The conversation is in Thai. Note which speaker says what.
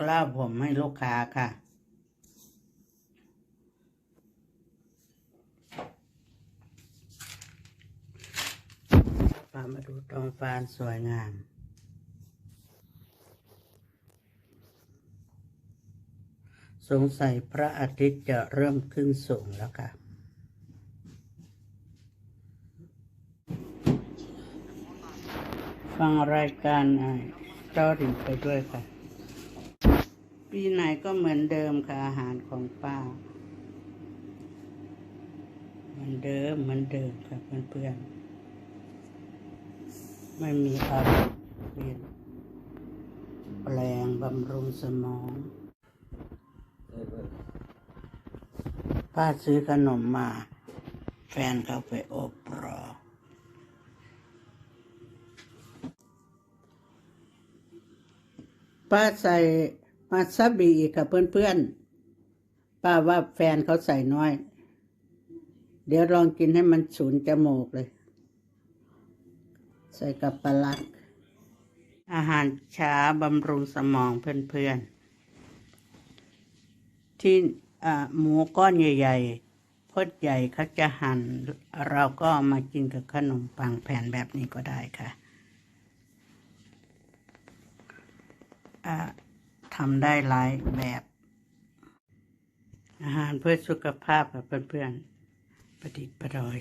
Speaker 1: กล้าผมให้ลูกค้าค่ะ พามาดูตองฟานสวยงามสงสัยพระอาทิตย์จะเริ่มขึ้นสูงแล้วค่ะ ฟังรายการสตอรี่ไปด้วยค่ะ ปีไหนก็เหมือนเดิมค่ะอาหารของป้า เหมือนเดิมเหมือนเดิมค่ะเพื่อนๆ ไม่มีอะไรเปลี่ยนแปลงบำรุงสมอง ป้าซื้อขนมมา แฟนเขาไปอบรอป้าใส่ มาซาบิอีกกับเพื่อนๆ ป้าว่าแฟนเขาใส่น้อย เดี๋ยวลองกินให้มันสูนจมูกเลย ใส่กับปลาลักอาหารช้าบำรุงสมองเพื่อนๆ ที่อ่าหมูก้อนใหญ่ๆพดใหญ่เขาจะหั่น เราก็มากินกับขนมปังแผ่นแบบนี้ก็ได้ค่ะอ่า ทำได้หลายแบบ อาหารเพื่อสุขภาพค่ะเพื่อนๆ ประดิษฐ์ประดอย